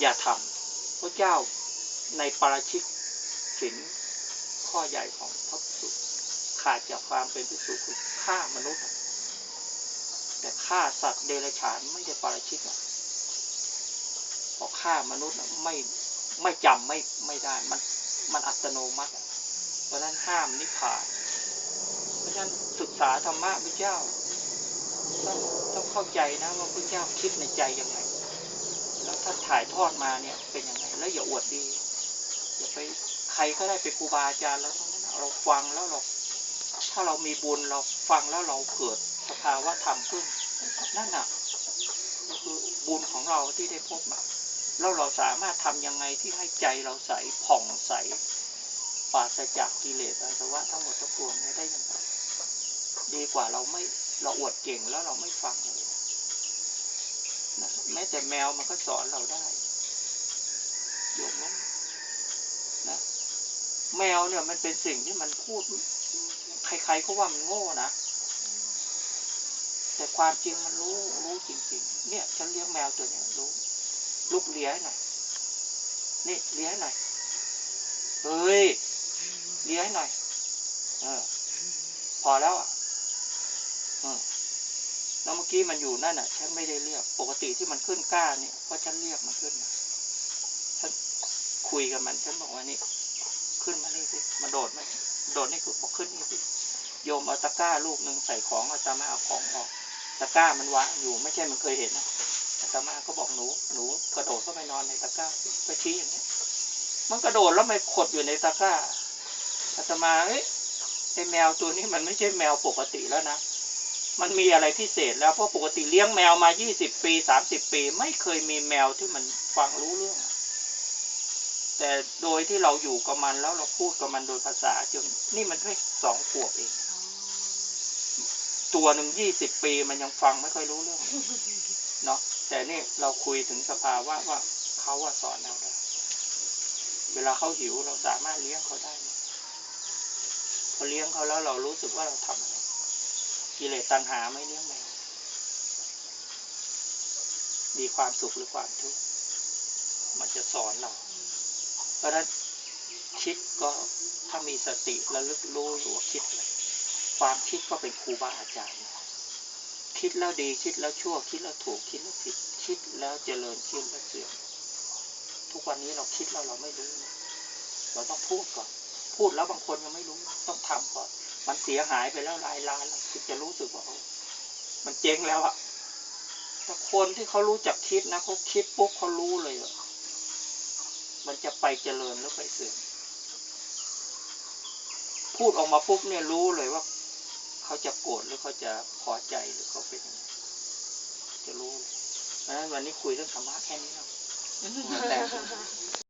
อย่าทำพระเจ้าในปาราชิกศีลข้อใหญ่ของพระภิกษุขาดจากความเป็นภิกษุคือฆ่ามนุษย์ แต่ฆ่าสัตว์เดรัจฉานไม่ได้ปาราชิกหรอกเพราะฆ่ามนุษย์ไม่ไม่จำไม่ไม่ได้มันมันอัตโนมัติ เพราะฉะนั้นห้ามนิพพาน เพราะฉะนั้นศึกษาธรรมะพระเจ้าต้องต้องเข้าใจนะว่าพระเจ้าคิดในใจยังไง แล้วถ้าถ่ายทอดมาเนี่ยเป็นยังไง แล้วอย่าอวดดี อย่าไปใครก็ได้เป็นครูบาอาจารย์แล้วทั้งนั้นเราฟังแล้วเราถ้าเรามีบุญเราฟังแล้วเราเกิดสภาวะธรรมขึ้นนั่นน่ะก็คือบุญของเราที่ได้พบมาแล้วเราสามารถทำยังไงที่ให้ใจเราใสผ่องใสปราศจากกิเลสอาสวะทั้งหมดทั้งปวงเนี่ยได้ยังไงดีกว่าเราไม่เราอวดเก่งแล้วเราไม่ฟังเลย นะแม้แต่แมวมันก็สอนเราได้โยมนะนะแมวเนี่ยมันเป็นสิ่งที่มันพูด ใครๆก็ว่ามันโง่นะแต่ความจริงมันรู้รู้จริง ๆ เนี่ย ฉันเลี้ยงแมวตัวเนี้ยรู้ลูกเลี้ยหน่อยนี่เลี้ยหน่อยเฮ้ยเลี้ยหน่อย เออ พอแล้วอะเออ แล้วเมื่อกี้มันอยู่นั่นอะ ฉันไม่ได้เรียก ปกติที่มันขึ้นกล้าเนี่ยเพราะฉันเรียกมันขึ้นมาฉันคุยกับมัน ฉันบอกว่านี่ขึ้นมานี่สิมาโดดไหมโดดนี่คือบอกขึ้นนี่สิโยมเอาตะกร้าลูกหนึ่งใส่ของอาตมาเอาของออกตะกร้ามันวางอยู่ไม่ใช่มันเคยเห็นนะอาตมาก็บอกหนู หนูกระโดดเข้าไปนอนในตะกร้าไปชี้อย่างเงี้ย มันกระโดดแล้วมันขดอยู่ในตะกร้าอาตมาเอ้ยไอแมวตัวนี้มันไม่ใช่แมวปกติแล้วนะ มันมีอะไรพิเศษแล้วเพราะปกติเลี้ยงแมวมา 20 ปี 30 ปี ไม่เคยมีแมวที่มันฟังรู้เรื่อง แต่โดยที่เราอยู่กับมันแล้วเราพูดกับมันโดยภาษาจนนี่มันแค่สองขวบเอง ตัวหนึ่งยี่สิบปีมันยังฟังไม่ค่อยรู้เรื่องเนาะแต่นี่เราคุยถึงสภาวะว่าเขาว่าสอนเราได้เวลาเขาหิวเราสามารถเลี้ยงเขาได้พอเลี้ยงเขาแล้วเรารู้สึกว่าเราทำอะไร กิเลสตัณหาไม่เลี้ยงแมวมีความสุขหรือความทุกข์มันจะสอนเรา เพราะฉะนั้นคิดก็ถ้ามีสติระลึกรู้อยู่ว่าคิดอะไรความคิดก็เป็นครูบาอาจารย์ คิดแล้วดีคิดแล้วชั่ว คิดแล้วถูกคิดแล้วผิด คิดแล้วเจริญคิดแล้วเสื่อมทุกวันนี้เราคิดแล้วเราไม่รู้ เราต้องพูดก่อน พูดแล้วบางคนยังไม่รู้ ต้องทำก่อน มันเสียหายไปแล้วหลายล้านแล้วจะรู้สึกว่ามันเจ๊งแล้วอะแต่คนที่เขารู้จักคิดนะเขาคิดปุ๊บเขารู้เลยอะมันจะไปเจริญหรือไปเสื่อมพูดออกมาปุ๊บเนี่ยรู้เลยว่า เขาจะโกรธหรือเขาจะพอใจหรือเขาเป็นยังไงจะรู้เลยเพราะวันนี้คุยเรื่องธรรมะแค่นี้เนาะแต่